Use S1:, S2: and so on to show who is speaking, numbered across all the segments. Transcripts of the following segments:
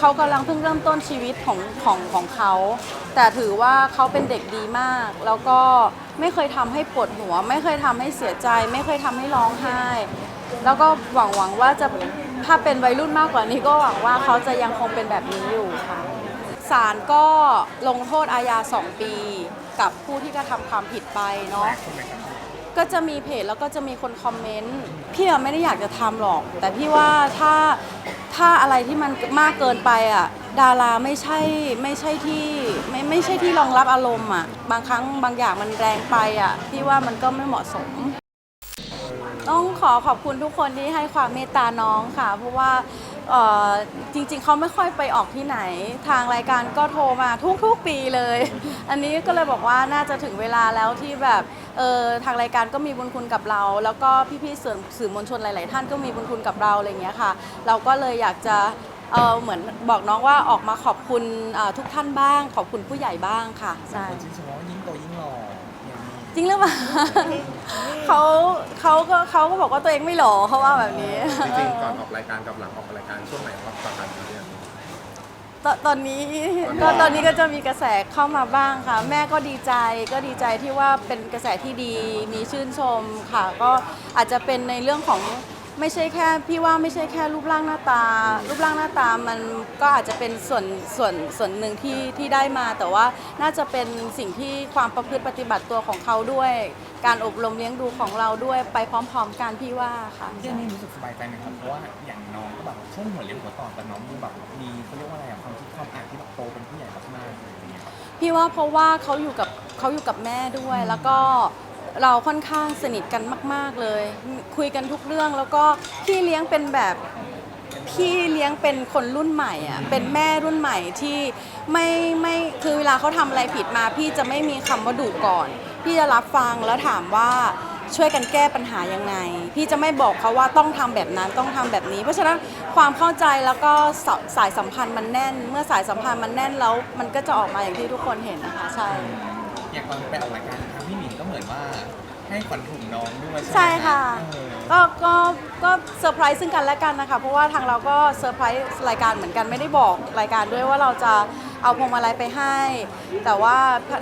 S1: เขากำลังเพิ่งเริ่มต้นชีวิตของของของเขา แต่ถือว่าเขาเป็นเด็กดีมาก แล้วก็ไม่เคยทำให้ปวดหัว ไม่เคยทำให้เสียใจ ไม่เคยทำให้ร้องไห้ แล้วก็หวังหวังว่าจะถ้าเป็นวัยรุ่นมากกว่านี้ก็หวังว่าเขาจะยังคงเป็นแบบนี้อยู่ค่ะศาลก็ลงโทษอาญา 2 ปี กับผู้ที่กระทำความผิดไปเนาะก็จะมีเพจแล้วก็จะมีคนคอมเมนต์พี่ไม่ได้อยากจะทำหรอก แต่พี่ว่าถ้า ถ้าอะไรที่มันมากเกินไปอะดาราไม่ใช่ไม่ใช่ที่ไม่ไม่ใช่ที่รองรับอารมณ์อะบางครั้งบางอย่างมันแรงไปอะพี่ว่ามันก็ไม่เหมาะสม ต้องขอขอบคุณทุกคนที่ให้ความเมตตาน้องค่ะ เพราะว่าจริงๆ เขาไม่ค่อยไปออกที่ไหน ทางรายการก็โทรมาทุกๆปีเลย อันนี้ก็เลยบอกว่าน่าจะถึงเวลาแล้วที่แบบ เออทางรายการก็มีบุญคุณกับเรา แล้วก็พี่ๆสื่อสื่อมวลชนหลาย ๆ ท่านก็มีบุญคุณกับเราอะไรอย่างเงี้ยค่ะ เราก็เลยอยากจะเออเหมือนบอกน้องว่าออกมาขอบคุณเอ่อทุกท่านบ้าง ขอบคุณผู้ใหญ่บ้างค่ะใช่
S2: คนชื่นชมว่ายิ่งโตยิ่งหล่ออย่างนี้
S1: จริงหรือเปล่าเขาเขาก็เขาก็บอกว่าตัวเองไม่หล่อเขาว่าแบบนี้
S3: จริงๆก่อนออกรายการกับหลังออกรายการช่วงไหนครับต่างกันเนี่ย
S1: ตตอนนี้ก็ตอนนี้ก็จะมีกระแสเข้ามาบ้างค่ะ แม่ก็ดีใจก็ดีใจที่ว่าเป็นกระแสที่ดีมีชื่นชมค่ะ ก็อาจจะเป็นในเรื่องของ ไม่ใช่แค่พี่ว่าไม่ใช่แค่รูปร่างหน้าตา รูปร่างหน้าตามันก็อาจจะเป็นส่วนส่วนส่วนหนึ่งที่ที่ได้มา แต่ว่าน่าจะเป็นสิ่งที่ความประพฤติปฏิบัติตัวของเขาด้วย การอบรมเลี้ยงดูของเราด้วยไปพร้อมๆกันพี่ว่าค่ะ
S2: พี่อันนี่รู้สึกสบายใจไหมครับเพราะว่าอย่างน้องก็แบบช่วงหัวเลี้ยวหัวต่อแต่น้องดูแบบมีเขาเรียกว่าอะไรอะความคิดความอ่านที่แบบโตเป็นผู้ใหญ่มากๆอะไรอย่างเงี้ย
S1: พี่ว่าเพราะว่าเขาอยู่กับเขาอยู่กับแม่ด้วย แล้วก็ เราค่อนข้างสนิทกันมาก ๆเลย คุยกันทุกเรื่องแล้วก็พี่เลี้ยงเป็นแบบพี่เลี้ยงเป็นคนรุ่นใหม่อะเป็นแม่รุ่นใหม่ที่ไม่ไม่คือเวลาเขาทำอะไรผิดมาพี่จะไม่มีคำว่าดุก่อน พี่จะรับฟังแล้วถามว่าช่วยกันแก้ปัญหายังไง พี่จะไม่บอกเขาว่าต้องทำแบบนั้นต้องทำแบบนี้ เพราะฉะนั้นความเข้าใจแล้วก็สสายสัมพันธ์มันแน่น เมื่อสายสัมพันธ์มันแน่นแล้ว มันก็จะออกมาอย่างที่ทุกคนเห็นนะคะใช่
S2: อย่างตอนไปออกรายการทางพี่หมิงก็เหมือนว่าให้ขวัญถุงน้องด้วย
S1: ใช่ค่ะ
S2: เออ
S1: ก็ก็ก็เซอร์ไพรส์ซึ่งกันและกันนะคะ เพราะว่าทางเราก็เซอร์ไพรส์รายการเหมือนกันไม่ได้บอกรายการด้วยว่าเราจะเอาพวงมาลัยไปให้ แต่ว่า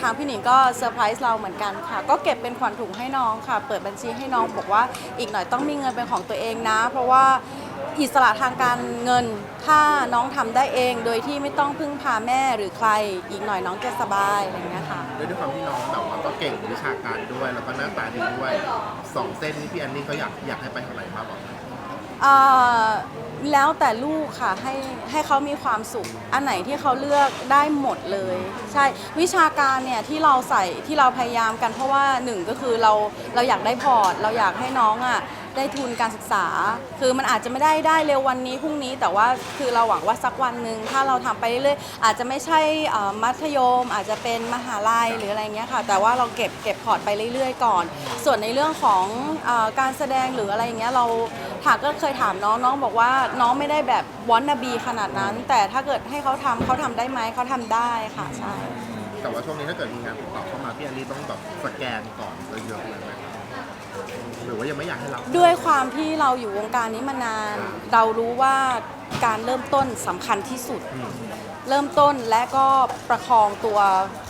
S1: ทางพี่หนิงก็เซอร์ไพรส์เราเหมือนกันค่ะ ก็เก็บเป็นขวัญถุงให้น้องค่ะ เปิดบัญชีให้น้องบอกว่าอีกหน่อยต้องมีเงินเป็นของตัวเองนะ เพราะว่า อิสระทางการเงิน ถ้าน้องทำได้เองโดยที่ไม่ต้องพึ่งพาแม่หรือใคร อีกหน่อยน้องจะสบายอะไรอย่างเงี้ยค่ะ
S3: ด้วยด้วยความที่น้องแบบว่าก็เก่งวิชาการด้วย แล้วก็หน้าตาดีด้วยสองเส้นนี้พี่แอนนี่เขาอยากอยากให้ไปเท่าไหร่มากกว่ากัน
S1: เอ่อแล้วแต่ลูกค่ะให้ให้เขามีความสุข อันไหนที่เขาเลือกได้หมดเลย ใช่วิชาการเนี่ยที่เราใส่ที่เราพยายามกันเพราะว่าหนึ่งก็คือเราเราอยากได้พอร์ต เราอยากให้น้องอะ ได้ทุนการศึกษา คือมันอาจจะไม่ได้ได้เร็ววันนี้พรุ่งนี้ แต่ว่าคือเราหวังว่าสักวันหนึ่งถ้าเราทำไปเรื่อยๆอาจจะไม่ใช่มัธยม อาจจะเป็นมหาลัยหรืออะไรเงี้ยค่ะ แต่ว่าเราเก็บเก็บพอร์ตไปเรื่อยๆก่อน ส่วนในเรื่องของอการแสดงหรืออะไรเงี้ยเราถามก็เคยถามน้องน้องบอกว่าน้องไม่ได้แบบวอนนาบีขนาดนั้น แต่ถ้าเกิดให้เขาทำเขาทำได้ไหมเขาทำได้ค่ะใช่
S3: แต่ว่าช่วงนี้ถ้าเกิดมีงานติดต่อเข้ามาพี่อนนี่ต้องแบบสแกนก่อนเยอะๆเลยไหม หรือว่ายังไม่อยากให้รับ
S1: ด้วยความที่เราอยู่วงการนี้มานาน เรารู้ว่าการเริ่มต้นสำคัญที่สุด
S3: อืม
S1: เริ่มต้นและก็ประคองตัว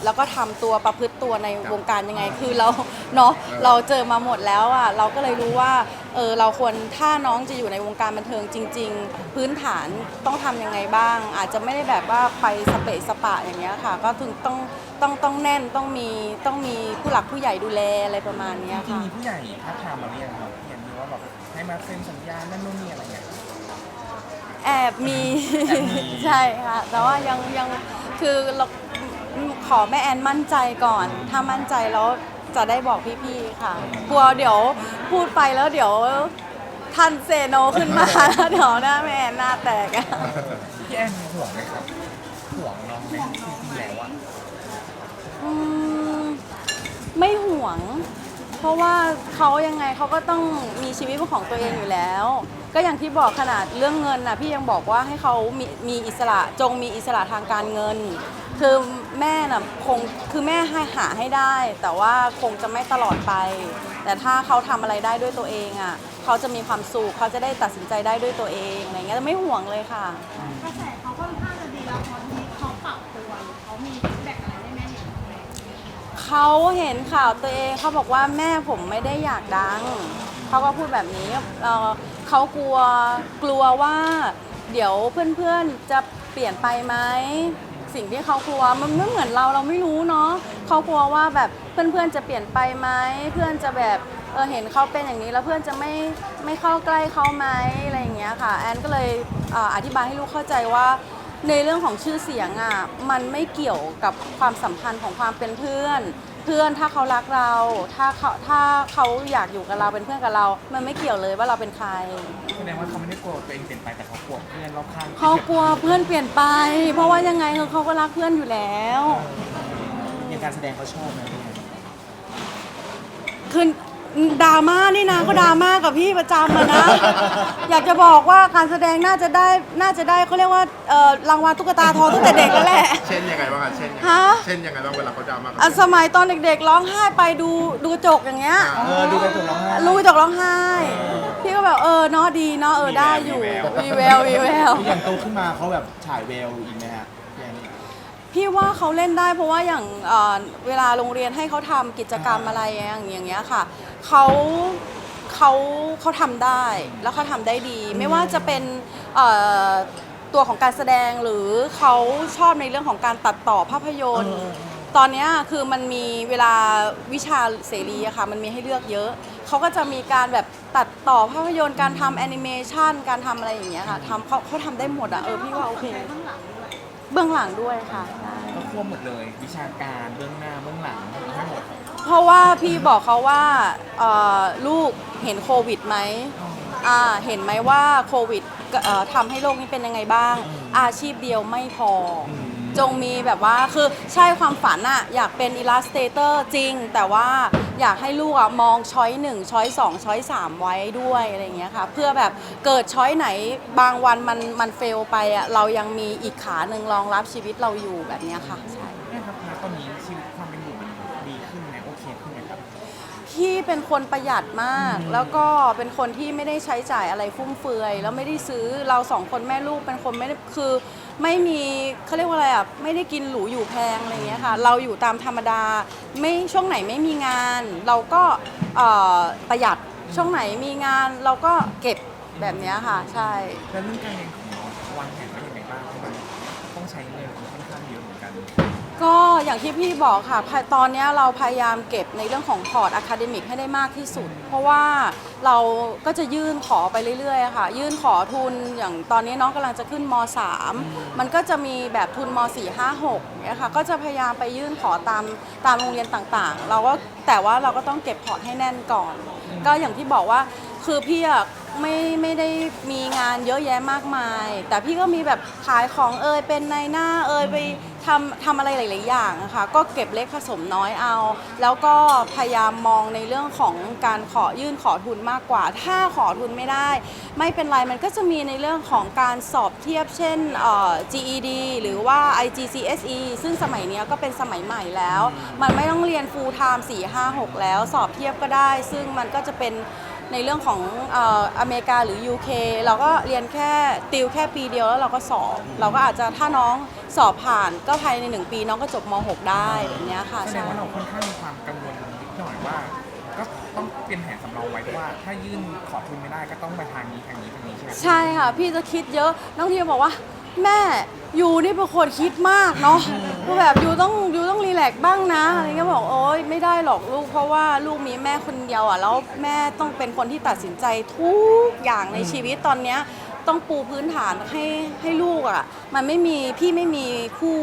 S1: แล้วก็ทำตัวประพฤติตัวในวงการยังไง คือเราเนาะเราเจอมาหมดแล้วอะเราก็เลยรู้ว่า เออเราควรถ้าน้องจะอยู่ในวงการบันเทิงจริง ๆ พื้นฐานต้องทำยังไงบ้าง อาจจะไม่ได้แบบว่าไปสเปะสปะอย่างเงี้ยค่ะ ก็ถึงต้องต้องต้องแน่นต้องมีต้องมีผู้หลักผู้ใหญ่ดูแลอะไรประมาณเนี้ย
S2: จริง
S1: ค่ะ
S2: ๆมีผู้ใหญ่ท้าบทามมาหรือยังครับพี่อันนี่ว่าแบบให้มาเซ็นสัญญานั่นนู่นนี่อะไรเงี้ย
S1: แอบมี
S2: แอบมี
S1: ใช่ค่ะ แต่ว่ายังยังคือเราขอแม่แอนมั่นใจก่อน ถ้ามั่นใจแล้ว จะได้บอกพี่ๆค่ะ กลัวเดี๋ยวพูดไปแล้วเดี๋ยวท่านเซโนขึ้นมา แล้วเดี๋ยวหน้าแม่แอนหน้าแตกอะ
S2: พี่แอนห่วงไหมครับห่วงน้องไหมจริงๆแล้วอะ
S1: อืมไม่ห่วง เพราะว่าเขายังไงเขาก็ต้องมีชีวิตเป็นของตัวเองอยู่แล้ว ก็อย่างที่บอกขนาดเรื่องเงินนะพี่ยังบอกว่าให้เขามีมีอิสระจงมีอิสระทางการเงิน คือแม่น่ะคงคือแม่ให้หาให้ได้ แต่ว่าคงจะไม่ตลอดไป แต่ถ้าเขาทำอะไรได้ด้วยตัวเองอะเขาจะมีความสุขเขาจะได้ตัดสินใจได้ด้วยตัวเองอะไรเงี้ยไม่ห่วงเลยค่ะ
S4: กระแสเขาค่อนข้างจะ
S5: ดีแล้วตอนนี้
S1: เขาปรับตัวเขา
S5: มีแบกอะไรได้ไห
S1: มเนี่เขาเห็นข่าวตัวเองเขาบอกว่าแม่ผมไม่ได้อยากดัง เขาก็พูดแบบนี้เออ เขากลัวกลัวว่าเดี๋ยวเพื่อนๆจะเปลี่ยนไปไหมสิ่งที่เขากลัวมันไม่เหมือนเราเราไม่รู้เนาะเขากลัวว่าแบบเพื่อนๆจะเปลี่ยนไปไหมเพื่อนจะแบบเออเห็นเขาเป็นอย่างนี้แล้วเพื่อนจะไม่ไม่เข้าใกล้เขาไหมอะไรอย่างเงี้ยค่ะ แอนก็เลยอธิบายให้ลูกเข้าใจว่าในเรื่องของชื่อเสียงอะมันไม่เกี่ยวกับความสัมพันธ์ของความเป็นเพื่อน เพื่อนถ้าเขารักเรา ถ้าเขาถ้าเขาอยากอยู่กับเราเป็นเพื่อนกับเรา มันไม่เกี่ยวเลยว่าเราเป็นใคร
S2: แสดงว่าเขาไม่ได้กลัวตัวเองเปลี่ยนไปแต่เขากลัวเพื่อนรอบข้าง
S1: เขากลัวเพื่อนเปลี่ยนไป เพราะว่ายังไงคือเขาก็รักเพื่อนอยู่แล้ว
S4: อย่างการแสดงเขาชอบไหมพี่แอน
S1: คือ ดราม่านี่นะก็ดราม่ากับพี่ประจำอะนะ อยากจะบอกว่าการแสดงน่าจะได้น่าจะได้เขาเรียกว่าเอ่อรางวัลตุ๊กตาทองตั้งแต่เด็กแล้วแหละ
S3: เช่นยังไงบ้างอะเช่นยังไง
S1: ฮะ
S3: เช่นยังไงบ้างเวลาเขาดราม่ากับ
S1: อะสมัยตอนเด็กๆร้องไห้ไปดูดูกระจกอย่างเงี้ย
S4: เออดูกระจกร้องไห้
S1: ลูกกระจกร้องไห้ พี่ก็แบบเออเนาะดีเนาะเออได้อยู่วีแวววีแวว
S4: อย่างโตขึ้นมาเขาแบบฉายแววอีกไหมฮะ พี่แอน
S1: พี่ว่าเขาเล่นได้เพราะว่าอย่างเอ่อเวลาโรงเรียนให้เขาทำกิจกรรมอะไรอย่างอย่างเงี้ยค่ะเขาเขาเขาทำได้แล้วเขาทำได้ดี ไม่ว่าจะเป็นเอ่อตัวของการแสดงหรือเขาชอบในเรื่องของการตัดต่อภาพยนตร์ ตอนเนี้ยคือมันมีเวลาวิชาเสรีอะค่ะมันมีให้เลือกเยอะ เขาก็จะมีการแบบตัดต่อภาพยนตร์การทำแอนิเมชันการทำอะไรอย่างเงี้ยค่ะทำเขาเขาทำได้หมดอะเออพี่ว่าโอเค เบื้องหลังด้วยค่ะ ใช่
S2: ก็ควบหมดเลย วิชาการเบื้องหน้าเบื้องหลังทั้งหมด
S1: เพราะว่าพี่บอกเขาว่าเอ่อลูกเห็นโควิดไหมอ่าเห็นไหมว่าโควิดเอ่อทำให้โลกนี้เป็นยังไงบ้าง อาชีพเดียวไม่พออ จงมีแบบว่าคือใช่ความฝันอะอยากเป็นอิลลัสเตเตอร์จริง แต่ว่าอยากให้ลูกอะมองช้อยหนึ่งช้อยสองช้อยสามไว้ด้วยอะไรอย่างเงี้ยค่ะเพื่อแบบเกิดช้อยไหนบางวันมันมันเฟลไปอะเรายังมีอีกขาหนึ่งรองรับชีวิตเราอยู่แบบเนี้ยค่ะใช่
S2: แม่ครับณตอนนี้ชีวิตความเป็นอยู่มันดีขึ้นไหมโอเคขึ้นไหมครับ
S1: พี่เป็นคนประหยัดมาก แล้วก็เป็นคนที่ไม่ได้ใช้จ่ายอะไรฟุ่มเฟือย แล้วไม่ได้ซื้อเราสองคนแม่ลูกเป็นคนไม่ได้คือ ไม่มีเขาเรียกว่าอะไรอะไม่ได้กินหรูอยู่แพงอะไรเงี้ยค่ะเราอยู่ตามธรรมดาไม่ช่วงไหนไม่มีงาน เราก็เอ่อประหยัดช่วงไหนมีงานเราก็เก็บแบบเนี้ยค่ะ ใช่
S2: แล้วเรื่องการเรียนของน้องวางแผนไว้ยังไงบ้าง ต้องใช้เงินค่อนข้างเยอะเหมือนกัน
S1: ก็อย่างที่พี่บอกค่ะตอนนี้เราพยายามเก็บในเรื่องของพอร์ตอะคาเดมิกให้ได้มากที่สุด เพราะว่าเราก็จะยื่นขอไปเรื่อยๆค่ะ ยื่นขอทุนอย่างตอนนี้น้องกำลังจะขึ้นม 3 มันก็จะมีแบบทุนม 4 5 6เนี่ยค่ะก็จะพยายามไปยื่นขอตามตามโรงเรียนต่างๆ เราก็แต่ว่าเราก็ต้องเก็บพอร์ตให้แน่นก่อน ก็อย่างที่บอกว่าคือพี่อะ ไม่ไม่ได้มีงานเยอะแยะมากมาย แต่พี่ก็มีแบบขายของเอยเป็นในหน้าเอยไปทำทำอะไรหลาย ๆ อย่างอะค่ะก็เก็บเล็กผสมน้อยเอา แล้วก็พยายามมองในเรื่องของการขอยื่นขอทุนมากกว่า ถ้าขอทุนไม่ได้ ไม่เป็นไรมันก็จะมีในเรื่องของการสอบเทียบเช่นเอ่อ GED หรือว่า IGCSE ซึ่งสมัยนี้ก็เป็นสมัยใหม่แล้ว มันไม่ต้องเรียน full time 4 5 6 แล้วสอบเทียบก็ได้ ซึ่งมันก็จะเป็น ในเรื่องของเอ่ออเมริกาหรือ UK เราก็เรียนแค่ติวแค่ปีเดียวแล้วเราก็สอบ เราก็อาจจะถ้าน้องสอบผ่านก็ภายใน 1 ปีน้องก็จบม .6 ได้แบบเนี้ยค่ะ
S2: แสด
S1: ใช่
S2: งว่าเราค่อนข้างมีความกังวลนิดหน่อยว่า ก็ต้องเป็นแผนสำรองไว้เพราะว่า ถ้ายื่นขอทุนไม่ได้ก็ต้องไปทางนี้ทางนี้ทางนี้ใช่ไหม
S1: ใช่ค่ะ พี่จะคิดเยอะ น้องทีบอกว่า แม่ยูนี่เป็นคนคิดมากเนาะ คือแบบยูต้องยูต้องรีแลกซ์บ้างนะอะไรเงี้ยบอกโอ๊ยไม่ได้หรอกลูกเพราะว่าลูกมีแม่คนเดียวอะแล้วแม่ต้องเป็นคนที่ตัดสินใจทุกอย่างในชีวิตตอนเนี้ยต้องปูพื้นฐานให้ให้ลูกอะ มันไม่มีพี่ไม่มีคู่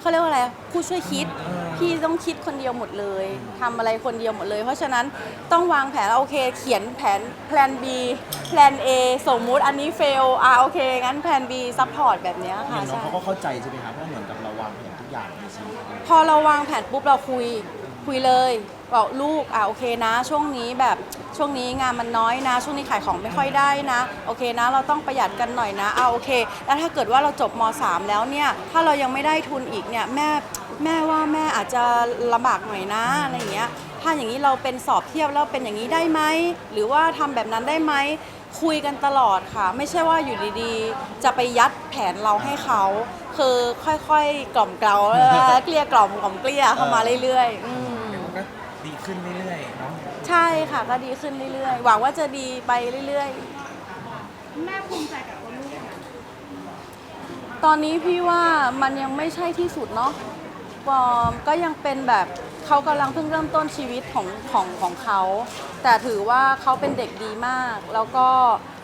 S1: เขาเรียกว่าอะไรผู้ช่วยคิด พี่ต้องคิดคนเดียวหมดเลยทำอะไรคนเดียวหมดเลย เพราะฉะนั้นต้องวางแผนโอเคเขียนแผนแพลน B แพลน A สมมุติอันนี้เฟลอะโอเค งั้นแพลน B ซัพพอร์ตแบบเนี้ยค่ะ
S4: ย่างน้อง
S1: ใช่
S4: เขาก็เข้าใจใช่ไหมครับเพราะ
S1: พอเราวางแผนปุ๊บเราคุยคุยเลยบอกลูกอะโอเคนะ ช่วงนี้แบบช่วงนี้งานมันน้อยนะ ช่วงนี้ขายของไม่ค่อยได้นะ โอเคนะ เราต้องประหยัดกันหน่อยนะเอาโอเค แล้วถ้าเกิดว่าเราจบม 3 แล้วเนี่ย ถ้าเรายังไม่ได้ทุนอีกเนี่ยแม่แม่ว่าแม่อาจจะลำบากหน่อยนะอะไรอย่างเงี้ยถ้าอย่างนี้เราเป็นสอบเทียบแล้วเป็นอย่างนี้ได้ไหมหรือว่าทำแบบนั้นได้ไหมคุยกันตลอดค่ะ ไม่ใช่ว่าอยู่ดีๆ จะไปยัดแผนเราให้เขา คือค่อยๆ กล่อมเกลาเออเกลี้ยกล่อมกล่อมเกลี้ยเข้ามาเรื่อยๆอืม
S2: ดีขึ้นเรื่อยๆเนาะ
S1: ใช่ค่ะก็ดีขึ้นเรื่อยๆหวังว่าจะดีไปเรื่อย
S5: แม่ภูมิใจกับตัวลูกไหม
S1: ๆตอนนี้พี่ว่ามันยังไม่ใช่ที่สุดเนาะปอมก็ยังเป็นแบบ เขากำลังเพิ่งเริ่มต้นชีวิตของของของเขา แต่ถือว่าเขาเป็นเด็กดีมาก แล้วก็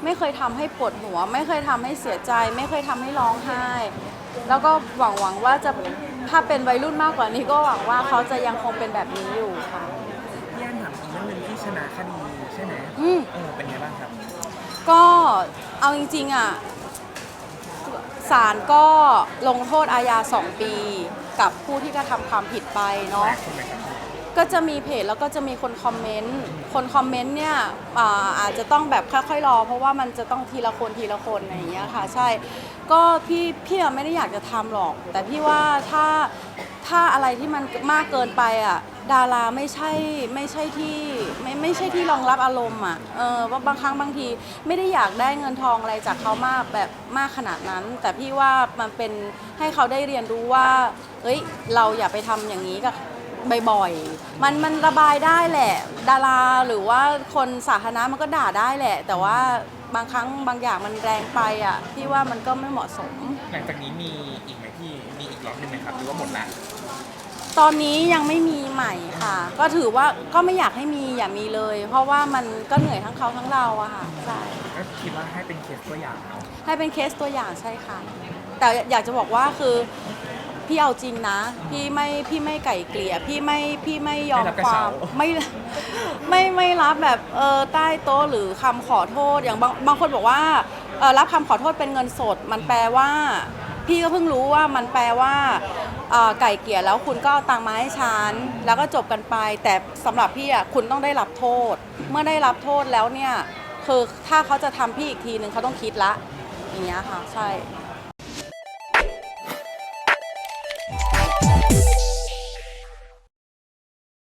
S1: ไม่เคยทำให้ปวดหัว ไม่เคยทำให้เสียใจ ไม่เคยทำให้ร้องไห้ แล้วก็หวังหวังว่าจะถ้าเป็นวัยรุ่นมากกว่านี้ก็หวังว่าเขาจะยังคงเป็นแบบนี้อยู่ค่ะ
S2: พี่แอนถามอีกเรื่องหนึงที่ชนะคดีใช่ไหม
S1: อืม
S2: เออเป็นไงบ้างครับ
S1: ก็เอาจริงๆอะศาลก็ลงโทษอาญา 2 ปี กับผู้ที่กระทำความผิดไปเนาะ
S2: ใช่ไหมครับ
S1: ก็จะมีเพจแล้วก็จะมีคนคอมเมนต์ คนคอมเมนต์เนี่ยอาอาจจะต้องแบบค่อยๆรอ เพราะว่ามันจะต้องทีละคนทีละคนอะไรอย่างเงี้ยค่ะ ใช่ ก็พี่พี่อะไม่ได้อยากจะทำหรอก แต่พี่ว่าถ้า ถ้าอะไรที่มันมากเกินไปอะ ดาราไม่ใช่ไม่ใช่ที่ไม่ไม่ใช่ที่รองรับอารมณ์อะเออว่าบางครั้งบางทีไม่ได้อยากได้เงินทองอะไรจากเขามากแบบมากขนาดนั้น แต่พี่ว่ามันเป็นให้เขาได้เรียนรู้ว่าเอ้ยเราอย่าไปทำอย่างนี้กับบ่อยๆ มันมันระบายได้แหละ ดาราหรือว่าคนสาธารณะมันก็ด่าได้แหละ แต่ว่าบางครั้งบางอย่างมันแรงไปอะพี่ว่ามันก็ไม่เหมาะสม
S2: หลังจากนี้มีอีกไหมพี่ มีอีกรอบหนึงไหมครับ หรือว่าหมดละ
S1: ตอนนี้ยังไม่มีใหม่ค่ะ ก็ถือว่าก็ไม่อยากให้มีอย่ามีเลย เพราะว่ามันก็เหนื่อยทั้งเขาทั้งเราอะค่ะใช่
S2: ก็คิดว่าให้เป็นเคสตัวอย่างเนาะ
S1: ให้เป็นเคสตัวอย่างใช่ค่ะ แต่อยากจะบอกว่าคือพี่เอาจริงนะ พี่ไม่พี่ไม่ไก่เกลี่ยพี่ไม่พี่ไม่ยอมความไม่ไม่ไม่รับแบบเออใต้โต๊ะหรือคำขอโทษอย่างบางบางคนบอกว่าเออรับคำขอโทษเป็นเงินสด มันแปลว่า พี่ก็เพิ่งรู้ว่ามันแปลว่าเอ่อ ไก่เกี่ยแล้วคุณก็เอาตังค์มาให้ฉันแล้วก็จบกันไป แต่สำหรับพี่อะคุณต้องได้รับโทษ เมื่อได้รับโทษแล้วเนี่ยคือถ้าเขาจะทำพี่อีกทีหนึ่งเขาต้องคิดละอย่างเงี้ยค่ะใช่